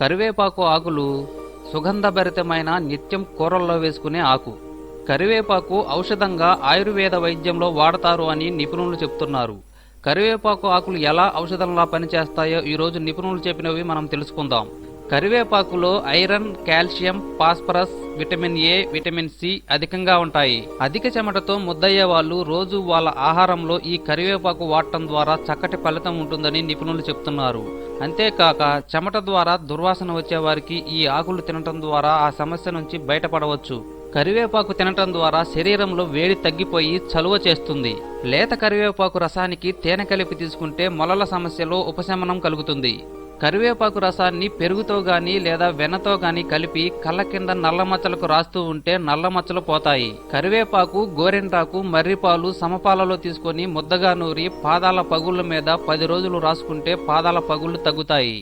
కరివేపాకు ఆకులు సుగంధభరితమైన నిత్యం కూరల్లో వేసుకునే ఆకు. కరివేపాకు ఔషధంగా ఆయుర్వేద వైద్యంలో వాడతారు అని నిపుణులు చెప్తున్నారు. కరివేపాకు ఆకులు ఎలా ఔషధంలా పనిచేస్తాయో ఈరోజు నిపుణులు చెప్పినవి మనం తెలుసుకుందాం. కరివేపాకులో iron calcium phosphorus vitamin A vitamin C అధికంగా ఉంటాయి. అధిక చెమటతో ముద్దయ్యే వాళ్ళు రోజు వాళ్ళ ఆహారంలో ఈ కరివేపాకు వాడటం ద్వారా చక్కటి ఫలితం ఉంటుందని నిపుణులు చెప్తున్నారు. అంతేకాక చెమట ద్వారా దుర్వాసన వచ్చేవారికి ఈ ఆకులు తినటం ద్వారా ఆ సమస్య నుంచి బయటపడవచ్చు. కరివేపాకు తినటం ద్వారా శరీరంలో వేడి తగ్గిపోయి చలువ చేస్తుంది. లేత కరివేపాకు రసానికి తేనె కలిపి తీసుకుంటే మొలల సమస్యలో ఉపశమనం కలుగుతుంది. కరివేపాకు రసాన్ని పెరుగుతో గాని లేదా వెన్నతో గాని కలిపి కళ్ళ కింద నల్ల మచ్చలకు రాస్తూ ఉంటే నల్ల మచ్చలు పోతాయి. కరివేపాకు గోరెంటాకు మర్రిపాలు సమపాలలో తీసుకొని ముద్దగా నూరి పాదాల పగుళ్ళ మీద పది రోజులు రాసుకుంటే పాదాల పగుళ్ళు తగ్గుతాయి.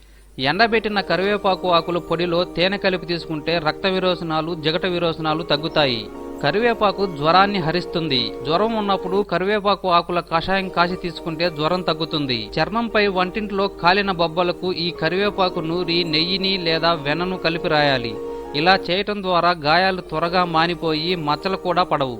ఎండబెట్టిన కరివేపాకు ఆకుల పొడిలో తేనె కలిపి తీసుకుంటే రక్త విరోచనాలు జగట విరోచనాలు తగ్గుతాయి. కరివేపాకు జ్వరాన్ని హరిస్తుంది. జ్వరం ఉన్నప్పుడు కరివేపాకు ఆకుల కషాయం కాసి తీసుకుంటే జ్వరం తగ్గుతుంది. చర్మంపై వంటింట్లో కాలిన బొబ్బలకు ఈ కరివేపాకు నూరి నెయ్యిని లేదా వెన్నను కలిపి రాయాలి. ఇలా చేయటం ద్వారా గాయాలు త్వరగా మానిపోయి మచ్చలు కూడా పడవు.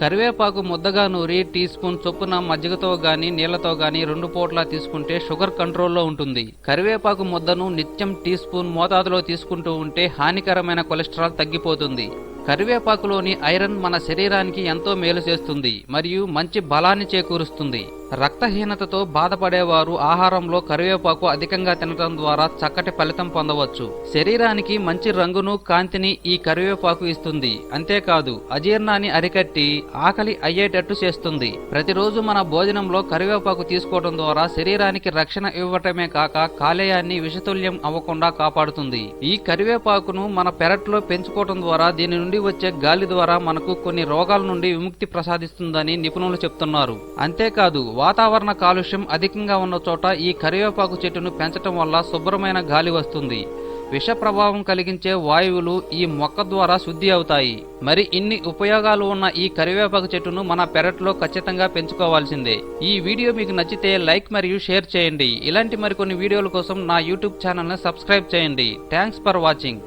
కరివేపాకు ముద్దగా నూరి టీ స్పూన్ చొప్పున మజ్జిగతో గాని నీళ్ళతో గాని రెండు పూట్లా తీసుకుంటే షుగర్ కంట్రోల్లో ఉంటుంది. కరివేపాకు ముద్దను నిత్యం టీ స్పూన్ మోతాదులో తీసుకుంటూ ఉంటే హానికరమైన కొలెస్ట్రాల్ తగ్గిపోతుంది. కరివేపాకులోని ఐరన్ మన శరీరానికి ఎంతో మేలు చేస్తుంది మరియు మంచి బలాన్ని చేకూరుస్తుంది. రక్తహీనతతో బాధపడేవారు ఆహారంలో కరివేపాకు అధికంగా తినడం ద్వారా చక్కటి ఫలితం పొందవచ్చు. శరీరానికి మంచి రంగును కాంతిని ఈ కరివేపాకు ఇస్తుంది. అంతేకాదు అజీర్ణాన్ని అరికట్టి ఆకలి అయ్యేటట్టు చేస్తుంది. ప్రతిరోజు మన భోజనంలో కరివేపాకు తీసుకోవడం ద్వారా శరీరానికి రక్షణ ఇవ్వటమే కాక కాలేయాన్ని విషతుల్యం అవ్వకుండా కాపాడుతుంది. ఈ కరివేపాకును మన పెరట్లో పెంచుకోవడం ద్వారా దీని నుండి వచ్చే గాలి ద్వారా మనకు కొన్ని రోగాల నుండి విముక్తి ప్రసాదిస్తుందని నిపుణులు చెప్తున్నారు. అంతేకాదు వాతావరణ కాలుష్యం అధికంగా ఉన్న చోట ఈ కరివేపాకు చెట్టును పెంచటం వల్ల శుభ్రమైన గాలి వస్తుంది. విష ప్రభావం కలిగించే వాయువులు ఈ మొక్క ద్వారా శుద్ధి అవుతాయి. మరి ఇన్ని ఉపయోగాలు ఉన్న ఈ కరివేపాకు చెట్టును మన పెరట్లో ఖచ్చితంగా పెంచుకోవాల్సిందే. ఈ వీడియో మీకు నచ్చితే లైక్ మరియు షేర్ చేయండి. ఇలాంటి మరికొన్ని వీడియోల కోసం నా యూట్యూబ్ ఛానల్ని సబ్స్క్రైబ్ చేయండి. Thanks for watching.